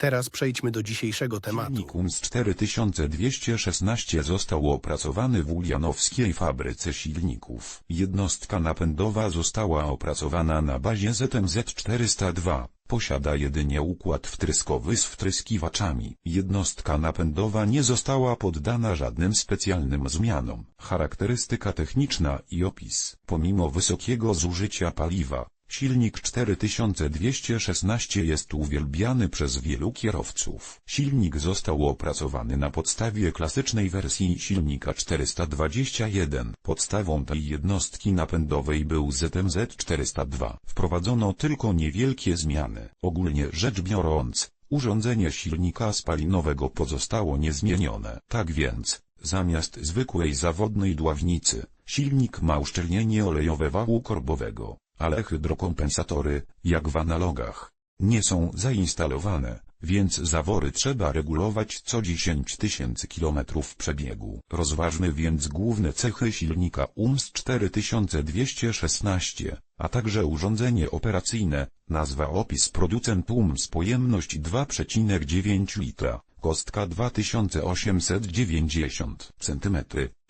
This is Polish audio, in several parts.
Teraz przejdźmy do dzisiejszego tematu. Silnik UMS 4216 został opracowany w Ulianowskiej fabryce silników. Jednostka napędowa została opracowana na bazie ZMZ 402. Posiada jedynie układ wtryskowy z wtryskiwaczami. Jednostka napędowa nie została poddana żadnym specjalnym zmianom. Charakterystyka techniczna i opis. Pomimo wysokiego zużycia paliwa, Silnik 4216 jest uwielbiany przez wielu kierowców. Silnik został opracowany na podstawie klasycznej wersji silnika 421. Podstawą tej jednostki napędowej był ZMZ 402. Wprowadzono tylko niewielkie zmiany. Ogólnie rzecz biorąc, urządzenie silnika spalinowego pozostało niezmienione. Tak więc, zamiast zwykłej zawodnej dławnicy, silnik ma uszczelnienie olejowe wału korbowego ale hydrokompensatory, jak w analogach, nie są zainstalowane, więc zawory trzeba regulować co 10 tysięcy kilometrów przebiegu. Rozważmy więc główne cechy silnika UMS 4216, a także urządzenie operacyjne, nazwa opis producent UMS pojemność 2,9 litra. Kostka 2890 cm,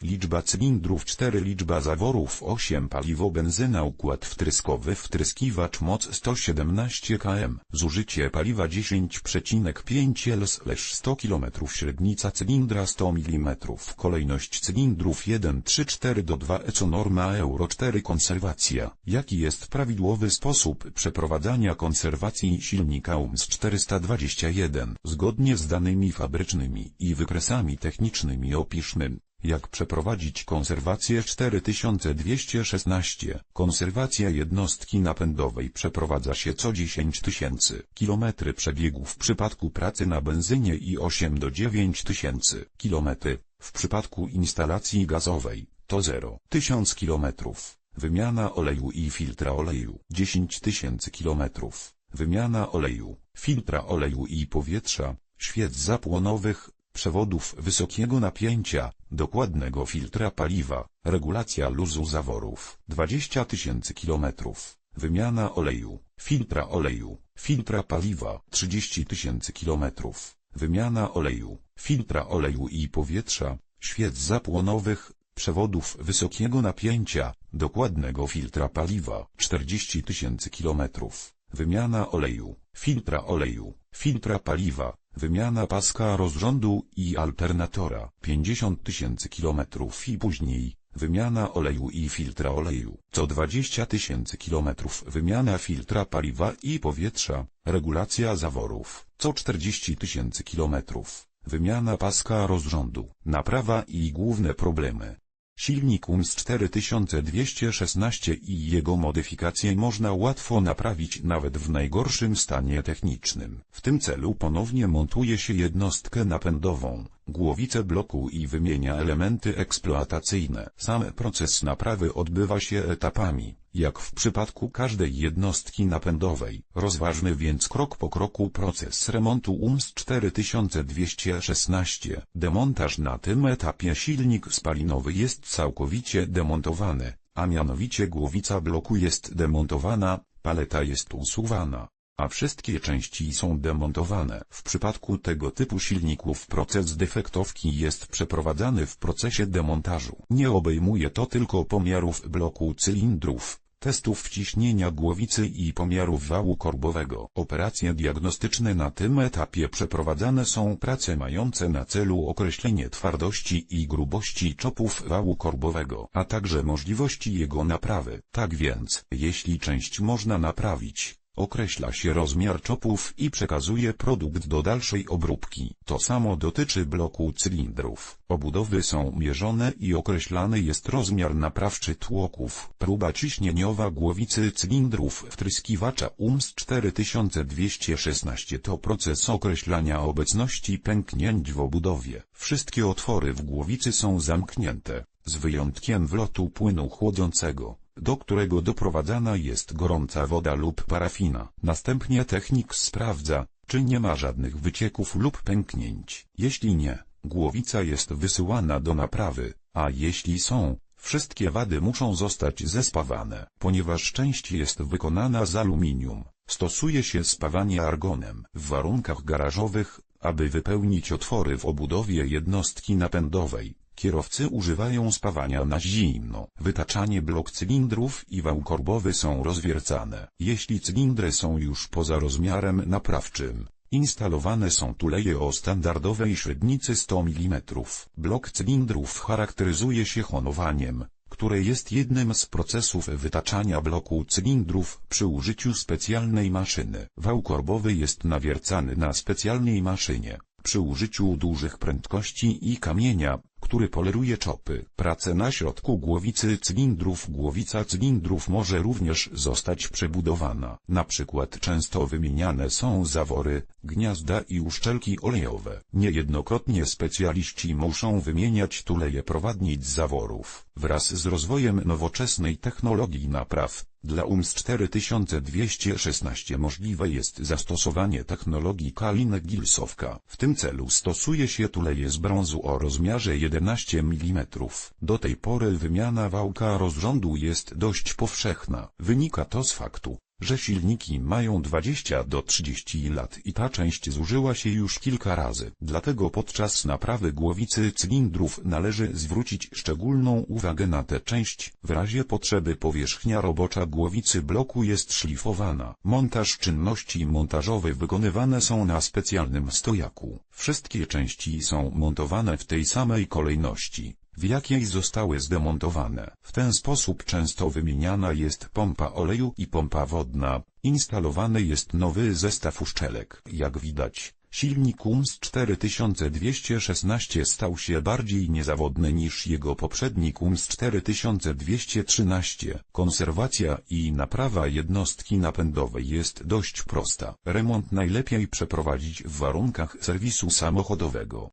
liczba cylindrów 4 liczba zaworów 8 paliwo benzyna układ wtryskowy wtryskiwacz moc 117 km, zużycie paliwa 10,5 L/100 km średnica cylindra 100 mm kolejność cylindrów 1 3 4 do 2 ECO norma Euro 4 konserwacja. Jaki jest prawidłowy sposób przeprowadzania konserwacji silnika UMS 421 zgodnie z danymi fabrycznymi i wykresami technicznymi opiszmy, jak przeprowadzić konserwację 4216. Konserwacja jednostki napędowej przeprowadza się co 10 tysięcy kilometry przebiegu w przypadku pracy na benzynie i 8 do 9 tysięcy kilometry w przypadku instalacji gazowej, to 0 tysiąc kilometrów. Wymiana oleju i filtra oleju 10 tysięcy kilometrów. Wymiana oleju, filtra oleju i powietrza, świec zapłonowych, przewodów wysokiego napięcia, dokładnego filtra paliwa, regulacja luzu zaworów 20 tysięcy kilometrów. Wymiana oleju, filtra oleju, filtra paliwa 30 tysięcy kilometrów. Wymiana oleju, filtra oleju i powietrza, świec zapłonowych, przewodów wysokiego napięcia, dokładnego filtra paliwa 40 tysięcy kilometrów. Wymiana oleju, filtra oleju, filtra paliwa, wymiana paska rozrządu i alternatora 50 tysięcy kilometrów i później, wymiana oleju i filtra oleju, co 20 tysięcy kilometrów wymiana filtra paliwa i powietrza, regulacja zaworów, co 40 tysięcy kilometrów, wymiana paska rozrządu, naprawa i główne problemy. Silnik UMS 4216 i jego modyfikacje można łatwo naprawić nawet w najgorszym stanie technicznym. W tym celu ponownie montuje się jednostkę napędową, głowicę bloku i wymienia elementy eksploatacyjne. Sam proces naprawy odbywa się etapami, jak w przypadku każdej jednostki napędowej. Rozważmy więc krok po kroku proces remontu UMS 4216. Demontaż na tym etapie silnik spalinowy jest całkowicie demontowany, a mianowicie głowica bloku jest demontowana, paleta jest usuwana a wszystkie części są demontowane. W przypadku tego typu silników proces defektowki jest przeprowadzany w procesie demontażu. Nie obejmuje to tylko pomiarów bloku cylindrów, testów ciśnienia głowicy i pomiarów wału korbowego. Operacje diagnostyczne na tym etapie przeprowadzane są prace mające na celu określenie twardości i grubości czopów wału korbowego, a także możliwości jego naprawy. Tak więc, jeśli część można naprawić, określa się rozmiar czopów i przekazuje produkt do dalszej obróbki. To samo dotyczy bloku cylindrów. Obudowy są mierzone i określany jest rozmiar naprawczy tłoków. Próba ciśnieniowa głowicy cylindrów wtryskiwacza UMS 4216 to proces określania obecności pęknięć w obudowie. Wszystkie otwory w głowicy są zamknięte. z wyjątkiem wlotu płynu chłodzącego, do którego doprowadzana jest gorąca woda lub parafina. Następnie technik sprawdza, czy nie ma żadnych wycieków lub pęknięć. Jeśli nie, głowica jest wysyłana do naprawy, a jeśli są, wszystkie wady muszą zostać zespawane. Ponieważ część jest wykonana z aluminium, stosuje się spawanie argonem. W warunkach garażowych, aby wypełnić otwory w obudowie jednostki napędowej, kierowcy używają spawania na zimno. Wytaczanie blok cylindrów i wał korbowy są rozwiercane. Jeśli cylindry są już poza rozmiarem naprawczym, instalowane są tuleje o standardowej średnicy 100 mm. Blok cylindrów charakteryzuje się honowaniem, które jest jednym z procesów wytaczania bloku cylindrów przy użyciu specjalnej maszyny. Wał korbowy jest nawiercany na specjalnej maszynie, przy użyciu dużych prędkości i kamienia, który poleruje czopy. Prace na środku głowicy cylindrów Głowica cylindrów może również zostać przebudowana. Na przykład często wymieniane są zawory, gniazda i uszczelki olejowe. Niejednokrotnie specjaliści muszą wymieniać tuleje prowadnic zaworów. Wraz z rozwojem nowoczesnej technologii napraw, dla UMS 4216 możliwe jest zastosowanie technologii Kalin-Gilsowka. W tym celu stosuje się tuleje z brązu o rozmiarze 11 mm. Do tej pory wymiana wałka rozrządu jest dość powszechna. Wynika to z faktu, że silniki mają 20 do 30 lat i ta część zużyła się już kilka razy. Dlatego podczas naprawy głowicy cylindrów należy zwrócić szczególną uwagę na tę część. W razie potrzeby powierzchnia robocza głowicy bloku jest szlifowana. Montaż czynności montażowe wykonywane są na specjalnym stojaku. Wszystkie części są montowane w tej samej kolejności w jakiej zostały zdemontowane. W ten sposób często wymieniana jest pompa oleju i pompa wodna. Instalowany jest nowy zestaw uszczelek. Jak widać, silnik UMS 4216 stał się bardziej niezawodny niż jego poprzednik UMS 4213. Konserwacja i naprawa jednostki napędowej jest dość prosta. Remont najlepiej przeprowadzić w warunkach serwisu samochodowego.